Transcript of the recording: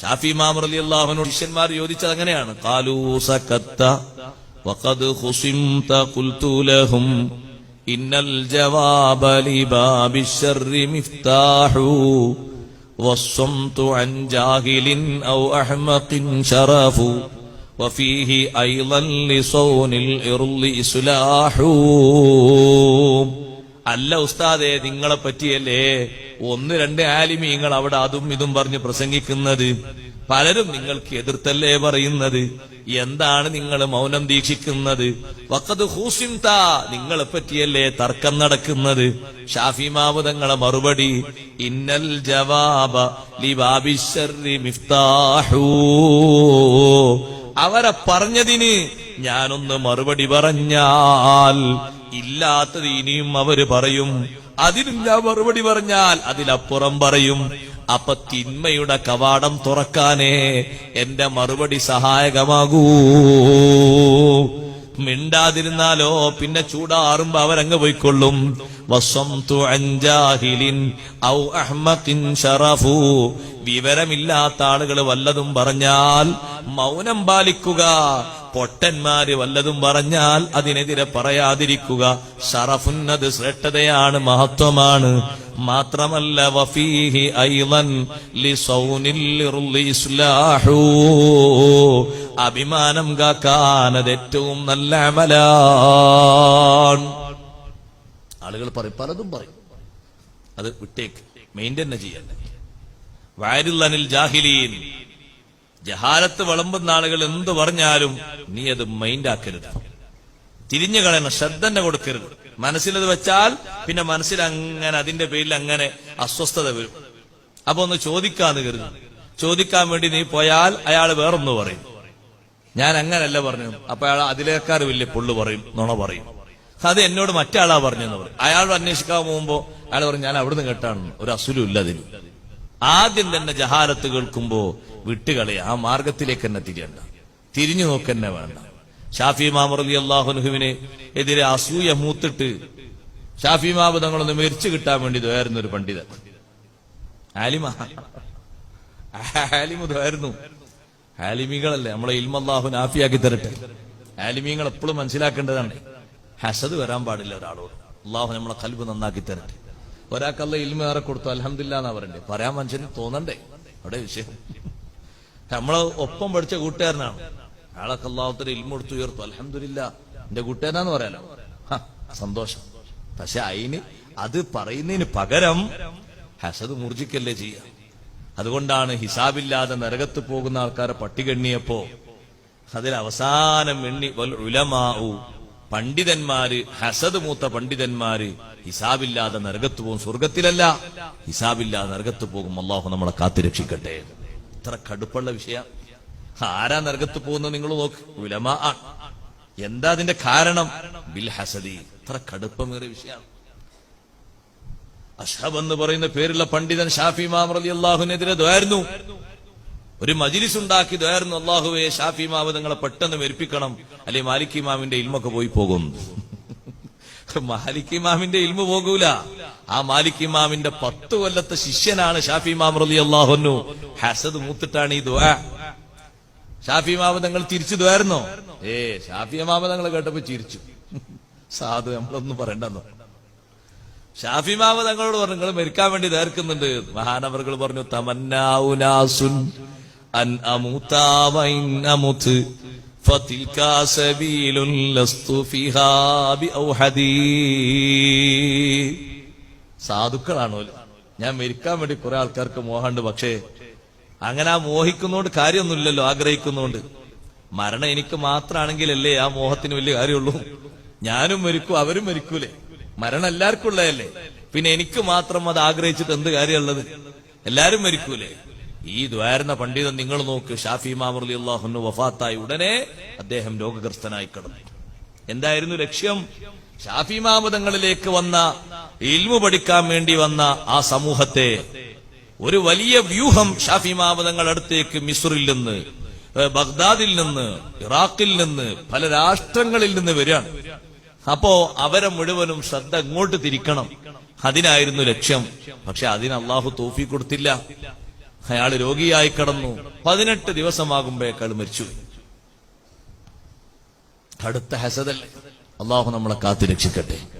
ഷാഫി മാമർ അലി അള്ളാഹുനോട് ശിഷ്യന്മാർ ചോദിച്ചത് അങ്ങനെയാണ് കാലൂ സക്കത്ത വഖദ് ഖുസിംത ഖുൽതു ലഹും ഇന്നൽ ജവാബ ലിബാബി ശർരി മിഫ്താഹു والصمت عن جاهل أو أحمق شرف وفيه أيضا لصون الإرض إصلاح അല്ല ഉസ്താദെ നിങ്ങളെ പറ്റിയല്ലേ ഒന്ന് രണ്ട് ആലിമീങ്ങൾ അവിടെ അതും ഇതും പറഞ്ഞ് പ്രസംഗിക്കുന്നത്. പലരും നിങ്ങൾക്ക് എതിർത്തല്ലേ പറയുന്നത്. എന്താണ് നിങ്ങൾ മൗനം ദീക്ഷിക്കുന്നത്? വക്കത് ഹൂസിംത നിങ്ങളെ പറ്റിയല്ലേ തർക്കം നടക്കുന്നത്? ഷാഫി മാവുതങ്ങളെ മറുപടി ഇന്നൽ ജവാബ മിഫ്താഹൂ. അവരെ പറഞ്ഞതിന് ഞാനൊന്ന് മറുപടി പറഞ്ഞാൽ ഇല്ലാത്തത് ഇനിയും അവർ പറയും. അതിനും ഞാൻ മറുപടി പറഞ്ഞാൽ അതിലപ്പുറം പറയും അപ്പൊ തിന്മയുടെ കവാടം തുറക്കാനേ എന്റെ മറുപടി സഹായകമാകൂ. മിണ്ടാതിരുന്നാലോ പിന്നെ ചൂടാറുമ്പോ അവരങ്ങ് പോയിക്കൊള്ളും. വിവരമില്ലാത്ത ആളുകൾ വല്ലതും പറഞ്ഞാൽ മൗനം പാലിക്കുക പൊട്ടന്മാര് വല്ലതും പറഞ്ഞാൽ അതിനെതിരെ പറയാതിരിക്കുക. ഷറഫുന്നത് ശ്രേഷ്ഠതയാണ് മഹത്വമാണ്. മാത്രമല്ല വഫീഹി ഇർളി അഭിമാനം കാക്കാൻ അത് ഏറ്റവും നല്ല അമലാണ്. ആളുകൾ പറയും പലതും പറയും. അത് വിട്ടേക്ക്. ചെയ്യാൻ ചെയ്യണ്ടേ? വാരില്ലനിൽ ജാഹിലീൻ. ജഹാലത്ത് വിളമ്പുന്ന ആളുകൾ എന്ത് പറഞ്ഞാലും നീ അത് മൈൻഡാക്കരുത്. തിരിഞ്ഞു കളയണം ശ്രദ്ധ തന്നെ കൊടുക്കരുത്. മനസ്സിലത് വെച്ചാൽ പിന്നെ മനസ്സിൽ അങ്ങനെ അതിന്റെ പേരിൽ അങ്ങനെ അസ്വസ്ഥത വരും. അപ്പൊ ഒന്ന് ചോദിക്കാന്ന് കരുതും ചോദിക്കാൻ വേണ്ടി നീ പോയാൽ അയാൾ വേറൊന്ന് പറയും. ഞാൻ അങ്ങനല്ല പറഞ്ഞു അപ്പൊ അയാൾ അതിലേക്കാർ വലിയ പുള്ളു പറയും നുണ പറയും. അത് എന്നോട് മറ്റാളാ പറഞ്ഞെന്ന് പറയും. അയാളോട് അന്വേഷിക്കാൻ പോകുമ്പോ അയാൾ പറഞ്ഞു ഞാൻ അവിടുന്ന് കേട്ടാണ് ഒരു അസുലും ഇല്ല അതിന്. ആദ്യം തന്നെ ജഹാലത്ത് കേൾക്കുമ്പോ വിട്ടുകളെ ആ മാർഗത്തിലേക്ക് തന്നെ തിരിയണ്ട. തിരിഞ്ഞു നോക്കന്നെ വേണ്ട. ഷാഫി മാമറലി അള്ളാഹുനുഹുവിനെ എതിരെ അസൂയ മൂത്തിട്ട് ഷാഫി മാബ് തങ്ങളൊന്ന് മരിച്ചു കിട്ടാൻ വേണ്ടി ഇതായിരുന്നു ഒരു പണ്ഡിതൻ. ആലിമ. ആലിമ ആലിമികളല്ലേ നമ്മളെ ഇൽമല്ലാഹു നാഫിയാക്കി തരട്ടെ. ആലിമീങ്ങൾ എപ്പോഴും മനസ്സിലാക്കേണ്ടതാണ് ഹസദ് വരാൻ പാടില്ല ഒരാളോട്. അള്ളാഹു നമ്മളെ കൽബ് നന്നാക്കി തരട്ടെ. ഒരാൾക്കല്ല ഇൽമ ഏറെ കൊടുത്തു അലഹമില്ല എന്നാ പറയണ്ടേ? പറയാൻ മനുഷ്യന് തോന്നണ്ടേ? അവിടെ വിഷയം. നമ്മളെ ഒപ്പം പഠിച്ച കൂട്ടുകാരനാണ്. അയാളൊക്കെ അള്ളാഹുത്തിന് ഇൽമ കൊടുത്തു ഉയർത്തു. അലഹമില്ല എന്റെ കൂട്ടുകാരനാന്ന് പറയാലോ? സന്തോഷം. പക്ഷെ അയിന് അത് പറയുന്നതിന് പകരം ഹസദ് മുർജിക്കല്ലേ ചെയ്യാം. അതുകൊണ്ടാണ് ഹിസാബില്ലാതെ നരകത്ത് പോകുന്ന ആൾക്കാരെ പട്ടികെണ്ണിയപ്പോ അതിൽ അവസാനം എണ്ണി വൽ ഉലമാഉ പണ്ഡിതന്മാര് ഹസദ് മൂത്ത പണ്ഡിതന്മാര് ഹിസാബില്ലാതെ നരകത്ത് പോകും സ്വർഗത്തിലല്ല. ഹിസാബില്ലാതെ നരകത്ത് പോകും. അള്ളാഹു നമ്മളെ കാത്തുരക്ഷിക്കട്ടെ ഇത്ര കടുപ്പുള്ള വിഷയ. ആരാ നരകത്ത് പോകുന്നത് നിങ്ങൾ നോക്ക്. ഉലമാ ആണ്. എന്താ അതിന്റെ കാരണം? ബിൽ ഹസദി. ഇത്ര കടുപ്പമേറിയ വിഷയമാണ്. അഷബ് എന്ന് പറയുന്ന പേരുള്ള പണ്ഡിതൻ ഷാഫി മാമർ അലി അള്ളാഹുവിനെതിരെ ദ്വായിരുന്നു ഒരു മജിലിസ് ഉണ്ടാക്കി ദ്വായിരുന്നു അള്ളാഹുവെ ഷാഫി മാമ നിങ്ങളെ പെട്ടെന്ന് മരിപ്പിക്കണം. അല്ലെ മാലിക് ഇമാമിന്റെ ഇൽമൊക്കെ പോയി പോകും. മാലിക് ഇമാമിന്റെ ഇൽമ പോകൂല. ആ മാലിക് ഇമാമിന്റെ പത്ത് കൊല്ലത്തെ ശിഷ്യനാണ് ഷാഫി മാം റലി അള്ളാഹുന്നു ഹസദ് മൂത്തിട്ടാണ് ഈ ദ്വാ ഷാഫി മാമ തങ്ങൾ തിരിച്ചു ദ്വായിരുന്നോ ഏ ഷാഫി മാമ നിങ്ങൾ കേട്ടപ്പോ ചിരിച്ചു. സാധു നമ്മളൊന്നും പറയണ്ടെന്നോ? ഷാഫി മാമ തങ്ങളോട് പറഞ്ഞു നിങ്ങൾ മരിക്കാൻ വേണ്ടി നേർക്കുന്നുണ്ട് മഹാനവറുകൾ പറഞ്ഞു തമന്നാവുനാസുൻ അൻ അമുത്താവൻ അമുത് فتلك سبيل لست فيها بأوحدي സാധുക്കളാണോ ഞാൻ മരിക്കാൻ വേണ്ടി കുറെ ആൾക്കാർക്ക് മോഹമുണ്ട് പക്ഷേ അങ്ങനെ ആ മോഹിക്കുന്നോണ്ട് കാര്യമൊന്നുമില്ലല്ലോ ആഗ്രഹിക്കുന്നോണ്ട് മരണം എനിക്ക് മാത്രമാണെങ്കിലല്ലേ ആ മോഹത്തിന് വലിയ കാര്യമുള്ളൂ ഞാനും മരിക്കും അവരും മരിക്കൂലേ മരണം എല്ലാവർക്കും ഉള്ളതല്ലേ പിന്നെ എനിക്ക് മാത്രം അത് ആഗ്രഹിച്ചിട്ട് എന്ത് കാര്യമുള്ളത് എല്ലാരും മരിക്കൂലേ ഈ ദ്വാരുന്ന പണ്ഡിതൻ നിങ്ങൾ നോക്ക് ഷാഫി മാമർലി അള്ളാഹുന്നു വഫാത്തായി ഉടനെ അദ്ദേഹം രോഗഗ്രസ്തനായി കിടന്നു. എന്തായിരുന്നു ലക്ഷ്യം? ഷാഫി മാമതങ്ങളിലേക്ക് വന്ന ഇൽമു പഠിക്കാൻ വേണ്ടി വന്ന ആ സമൂഹത്തെ ഒരു വലിയ വ്യൂഹം ഷാഫി മാമതങ്ങൾ അടുത്തേക്ക് മിസ്റിൽ നിന്ന് ബഗ്ദാദിൽ നിന്ന് ഇറാഖിൽ നിന്ന് പല രാഷ്ട്രങ്ങളിൽ നിന്ന് വരികയാണ്. അപ്പോ അവരെ മുഴുവനും ശ്രദ്ധ അങ്ങോട്ട് തിരിക്കണം. അതിനായിരുന്നു ലക്ഷ്യം. പക്ഷെ അതിന് അള്ളാഹു തോഫി കൊടുത്തില്ല. അയാൾ രോഗിയായി കടന്നു. പതിനെട്ട് ദിവസമാകുമ്പോ അയാൾ മരിച്ചു. അടുത്ത ഹസദല്ലേ? അള്ളാഹു നമ്മളെ കാത്തു രക്ഷിക്കട്ടെ